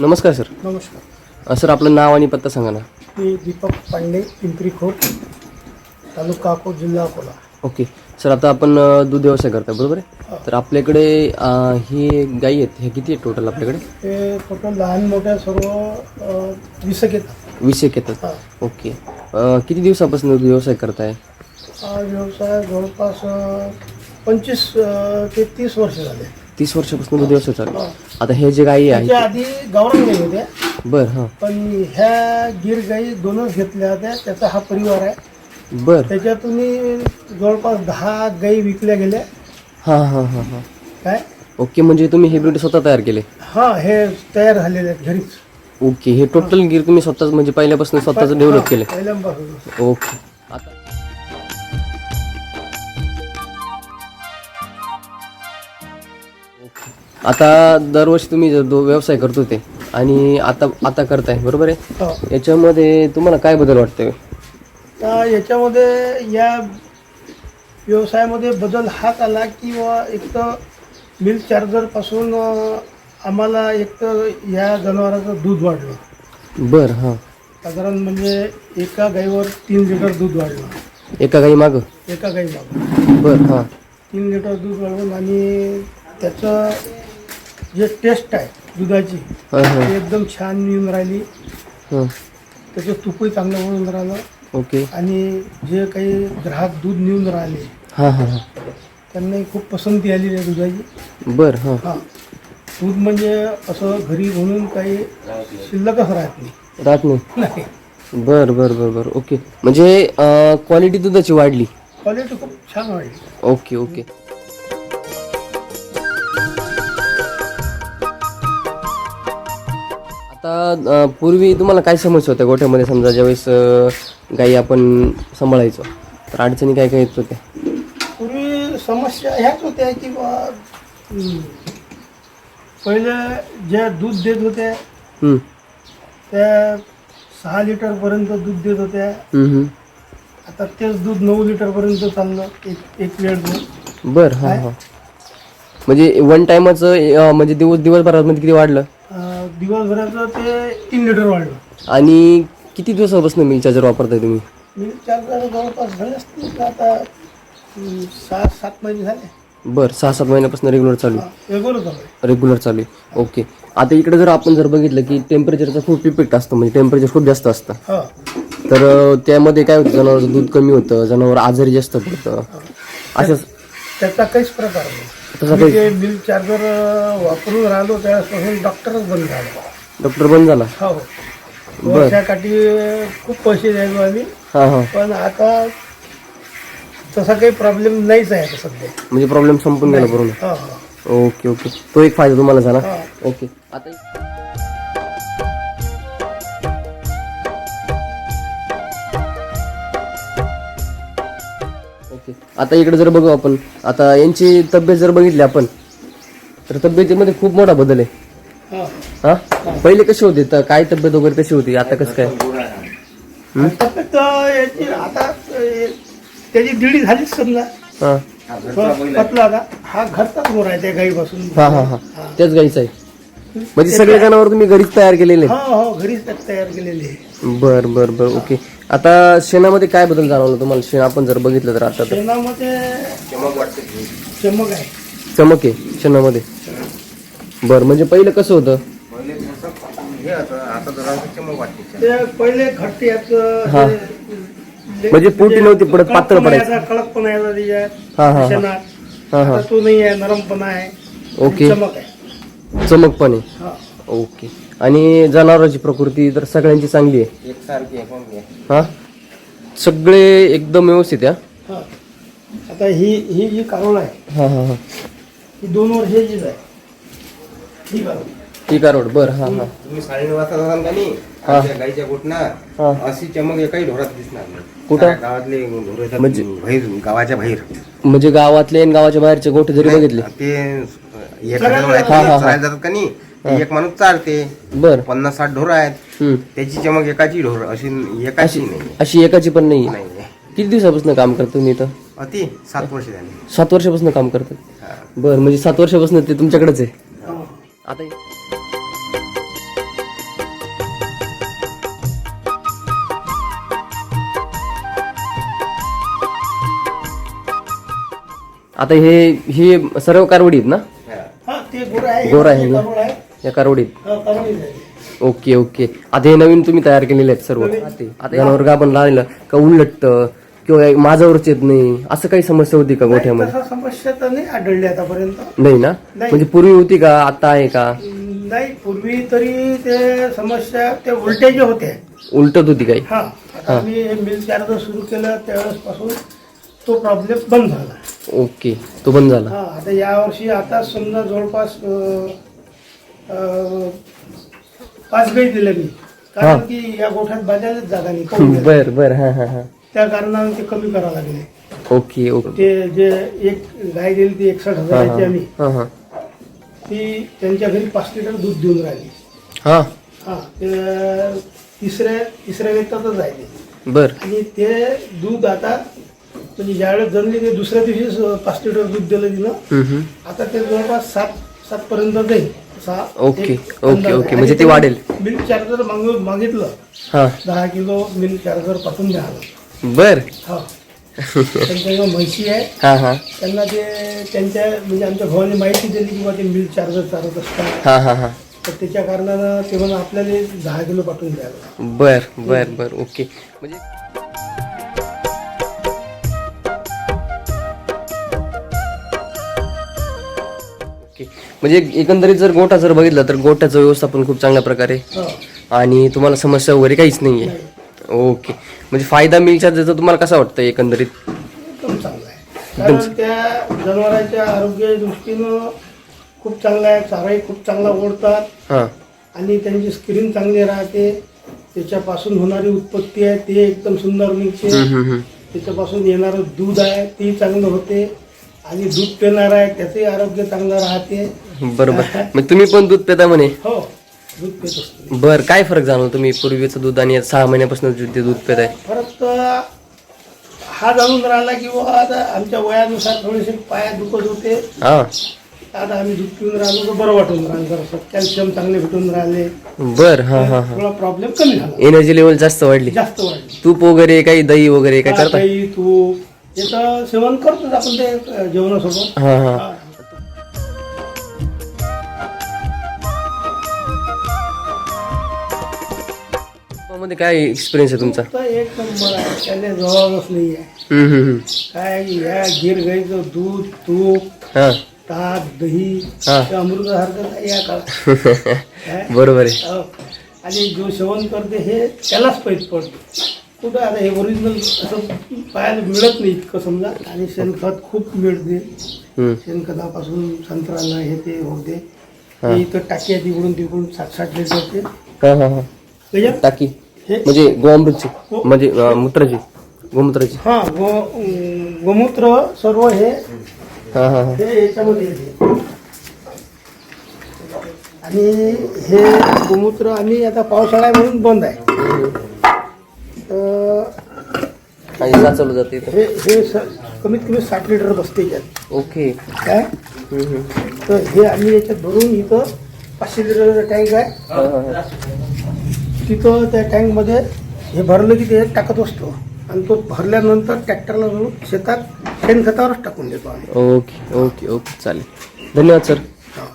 नमस्कार सर. नमस्कार. अ, सर आपलं नाव आणि पत्ता सांगा ना. मी दीपक पांडे पिंपरी खोप तालुका अकोट जिल्हा अकोला. ओके. सर आता आपण अ, दूध व्यवसाय करताय बरोबर आहे? तर आपल्याकडे अ, ही गाई आहेत हे किती आहेत टोटल आपल्याकडे? हे टोटल लहान मोठ्या सर्व अ, विसक येतात. वीस एक येतात. ओके. अ, किती दिवसापासून दूध व्यवसाय करताय? हा व्यवसाय जवळपास पंचवीस ते तीस वर्ष झाले. तीस वर्षापासून दूध व्यवसाय चालू. आता हे जे गाई त्याच्या आहेत आधी गावरान गाई होत्या. बर हां. पण ह्या गिर गाई दोनच घेतल्या होत्या त्याचा हा परिवार आहे. बर. त्याच्यातून जवळपास दहा गाई विकल्या गेल्या. हां हां हां हां. काय? ओके म्हणजे तुम्ही हे ब्रीड स्वतः तयार केले? हा हे तयार झालेले आहेत घरीच. ओके हे टोटल गिर तुम्ही स्वतःच म्हणजे पहिल्यापासून स्वतःच डेव्हलप केले. पहिल्यापासून ओके. आता दरवर्षी तुम्ही जो दो- व्यवसाय करत होते आणि आता आता करताय बरोबर आहे? हो. याच्यामध्ये तुम्हाला काय बदल वाटतंय? तर याच्यामध्ये या व्यवसायामध्ये बदल हाच आला की एक तर मिल्क चार्जरपासून अं, आम्हाला एक तर या जनावराचं दूध वाढलं. बर हां. साधारण म्हणजे एका गाईवर तीन लिटर दूध वाढलं. एका गाई मागं? एका गाईमागं बर हां. तीन लिटर दूध वाढवून आणि त्याचं जे टेस्ट आहे दुधाची ती एकदम छान येऊन राहिली. त्याचं तुपही चांगलं म्हणून राहिलं. ओके. आणि जे काही ग्राहक दूध नेऊन राहिले हां हां हां. त्यांनाही खूप पसंती आली आहे दुधाची. बर हां. हां. दूध म्हणजे असं घरी म्हणून काही शिल्लकच राहत नाही. राहत नाही. नाही. बर बर बर बर. ओके. म्हणजे क्वालिटी दुधाची वाढली. क्वालिटी खूप छान वाढली. Okay okay. आता अ, पूर्वी तुम्हाला काय समस्या होत्या गोठ्यामध्ये? समजा ज्यावेळेस अ, गाई आपण सांभाळायचो तर अडचणी काय काय येत होत्या? पूर्वी समस्या ह्याच होत्या की बा पहिले ज्या दूध देत होत्या हम्म, त्या सहा लिटरपर्यंत दूध देत होत्या हम्म, हम्म. आता तेच दूध नऊ लिटरपर्यंत चाललं एक एक वेळ दूध. बर हां हां. म्हणजे वन टायमाचं म्हणजे दिवस दिवसभरामध्ये किती वाढलं? दिवसभराचं ते तीन लिटर वाढलं. आणि किती दिवसापासून मिल चार्जर वापरताय तुम्ही? मी चार्जर जवळपास झाले असतील आता सहा सात महिने झाले. बर सहा सात महिन्यापासून रेग्युलर चालू. रेगुलर चालू आहे. रेग्युलर चालू आहे. ओके आता इकडे जर आपण जर बघितलं की टेम्परेचरचा खूप इफेक्ट असतो म्हणजे टेम्परेचर खूप जास्त असतं. हो. तर अं, त्यामध्ये काय होतं जनावरचं दूध कमी होतं जनावर आजारी जास्त पडतं. असंच त्याचा काहीच प्रकार नाही. तसा मी ते मिल्क चार्जर वापरून राहिलो त्यापासून डॉक्टरच बंद झाला. डॉक्टर बंद झाला? हो. वर्षाकाठी खूप पैसे द्यायचो आम्ही. हां हां. पण आता तसा काही प्रॉब्लेम नाहीच आहे आता सध्या. म्हणजे प्रॉब्लेम संपून गेला पूर्ण? हो हो. Okay okay. तो एक फायदा तुम्हाला झाला. हा. ओके. आता आता इकडे जर बघू आपण आता यांची तब्येत जर बघितली आपण तर तब्येतीमध्ये खूप मोठा बदल आहे. हो. हा? पहिले कशी होते? तर काय तब्येत वगैरे कशी होती? आता कसं काय? तब्येत याची आता अं, त्याची दिडी झालीच समजा. हा. पतला आता. हा घरचाच गोर आहे त्या गाईपासून. हा हा हा. त्याच गाईचं आहे. म्हणजे सगळे जनावर तुम्ही घरीच तयार केलेले हो हो घरीच तयार केलेली बर बर बर. ओके. आता शेणामध्ये काय बदल जाणवलं तुम्हाला? शेण आपण जर बघितलं तर आता तर. शेणामध्ये चमक आहे. चमक आहे शेणामध्ये. बर म्हणजे पहिलं कसं होतं? ते पहिले घट्ट हा. हे- म्हणजे पोटी नव्हती पडत, पातळ पडायचं. याचा, कडकपणा हा, हा, हा. शेणात. हा हा. आता तो नाही आहे नरमपणा आहे. ओके. चमक आहे. चमक पण आहे हा. ओके. आणि जनावरांची प्रकृती तर सगळ्यांची चांगली आहे. हा? सगळे एकदम व्यवस्थित आहे हा. आता ही ही जी कारोळ आहे हा हा हा. ही दोन वर्षाचीच आहे. ही कारोळ ठीक आहे रोड बर हा हा. तुम्ही साडे नऊ वाजता जाताल का नाही? हा. आमच्या गाईच्या हा. अशी चमक एकाही ढोरात दिसणार नाही. कुठं? साऱ्या गावातले ढोर येतात म्हणजे? बाहेर गावाच्या बाहेर. म्हणजे गावातले आणि गावाच्या बाहेरचे गोठे जरी बघितले. ते एखाद्या हा, हा, ते हा. जातात का नाही? एक माणूस चालते. बर. पन्नास साठ ढोर आहेत. त्याची चमक एकाची ढोर अशी एकाची नाही अशी एकाची पण नाही नाही किती दिवसापासून काम करतो मी इथं? अति सात वर्ष झाली. सात वर्षापासून काम करतो? बर म्हणजे सात वर्षापासून ते तुमच्याकडेच आहे. आता आता हे हे सर्व कारवडी आहेत ना? गोरा आहे. ना. या कारवडीत. Okay okay. आता हे नवीन तुम्ही तयार केलेले आहेत सर्व. आता जनावर गाभण राहिलं का उलटत किंवा माझ्यावरच येत नाही असं काही समस्या होती का गोठ्यामध्ये? समस्या तर नाही आढळली आतापर्यंत. नाही ना? नाही. म्हणजे पूर्वी होती का आता आहे का? नाही पूर्वी तरी ते समस्या ते उलटे जे होते. उलटत होती काही? हा. आता मिल सुरू केलं त्यावेळेस पासून तो प्रॉब्लेम बंद झाला. ओके तो बंद झाला. हा आता यावर्षी आता समजा जवळपास अं, पाच गाई दिल्या मी. कारण की या गोठ्यात बाजारच जागा नाही गेलं? बर बर हा हा हा. त्या कारणाने ते कमी करावं लागले. Okay okay. ते जे एक गाय दिली ती एकसष्ट हा हजाराची आम्ही हा हा. ती त्यांच्या घरी पाच लिटर दूध देऊन राहिली. हा. हा ते तिसऱ्या तिसऱ्या वेतातच आहे ते बर. आणि ते दूध आता म्हणजे ज्यावेळेस जणली ते दुसऱ्या दिवशीच पाच लिटर दूध दिलं तिनं. हम्म, हम्म. आता ते जवळपास सात सात पर्यंत जाईल. Okay, okay. ओके. म्हणजे ते वाढेल. मिल्क चार्जर मागितलं हा. दहा किलो मिल्क चार्जर पाठवून द्यावं बर. हा. त्यांच्या म्हैशी आहे. हा हा. त्यांना ते त्यांच्या म्हणजे आमच्या भावाने माहिती दिली की बा ते मिल्क चार्जर चालत असतात. हा हा हा. तर त्याच्या कारणानं ते म्हणून आपल्याला दहा किलो पाठवून द्यावं बर बर बर. ओके. म्हणजे म्हणजे एकंदरीत जर गोठा जर बघितला तर गोठ्याचं व्यवस्थापन खूप चांगल्या प्रकारे. हा. आणि तुम्हाला समस्या वगैरे काहीच नाहीये. ओके. म्हणजे फायदा मिळच्या त्याचा तुम्हाला कसा वाटतं एकंदरीत? एकदम चांगला आहे. कारण त्या जनावरांच्या आरोग्य दृष्टीनं खूप चांगला आहे. चाराही खूप चांगला ओढतात. हा. आणि त्यांची स्क्रीन चांगली राहते. त्याच्यापासून होणारी उत्पत्ती आहे ते एकदम सुंदर निघते. हम्म, हम्म, हम्म. त्याच्यापासून येणारं दूध आहे ते चांगलं होते. आणि दूध पिणार आहे त्याचंही आरोग्य चांगलं राहते. बरोबर. मग तुम्ही पण दूध पिता म्हणे? हो दूध पित असतो. बर काय फरक जाणवला तुम्ही पूर्वीचं दूध आणि आता सहा महिन्यापासून जे ते दूध पिताय? परत हा जाणून राहिला की आता आमच्या वयानुसार थोडेसे पाया दुखत होते. हा. आता आम्ही दूध पिऊन राहिलो तर बरं वाटून राहिलं जरासं कॅल्शियम चांगले भेटून राहिले. बर हा हा हा. थोडा प्रॉब्लेम कमी झाला. एनर्जी लेवल जास्त वाढली. जास्त वाढली. तूप वगैरे काही दही वगैरे काय करता? काही तूप याचं सेवन करतोच आपण ते अ, जेवणासोबत. हा हा. हा. मध्ये काय एक्सपिरियन्स आहे तुमचा? एक नंबर आहे. त्याने जवळच नाही आहे. हम्म, हम्म, हम्म. काय या गिर गाईचं दूध तूप हा. ताक दही हा. ते अमृतासारखं या काळात. काय? बरोबर आहे. हो. आणि जो सेवन करते हे त्यालाच पैसे पडते. कुठं आता हे ओरिजिनल असं पाहायला मिळत नाही इतकं समजा. आणि शेणखत खूप मिळते. हम्म. शेणखतापासून संत्र्याला हे ते होते. ते इथं टाकी आहे तिकडून तिकडून सात साठ हा हा हा. त्याच्यात टाकी. हे म्हणजे गोअमृतची. म्हणजे अं, मूत्राची गोमूत्राची. हा गो गोमूत्र सर्व हे हा हा हा. हे याच्यामध्ये येते. आणि हे गोमूत्र आणि आता पावसाळा आहे म्हणून बंद आहे. तर आणि साचवलं जाते हे हे स- कमीत कमी साठ लिटर बसते याच्यात. ओके. काय. तर हे आम्ही याच्यात भरून इथं पाचशे लिटरचा टँक आहे. हा, हा, हा. तिथं त्या टँकमध्ये हे भरलं की ते टाकत असतो आणि तो भरल्यानंतर ट्रॅक्टरला जाऊन शेतात शेणखतावरच टाकून देतो आम्ही. ओके ओके ओके चालेल. धन्यवाद सर. हा.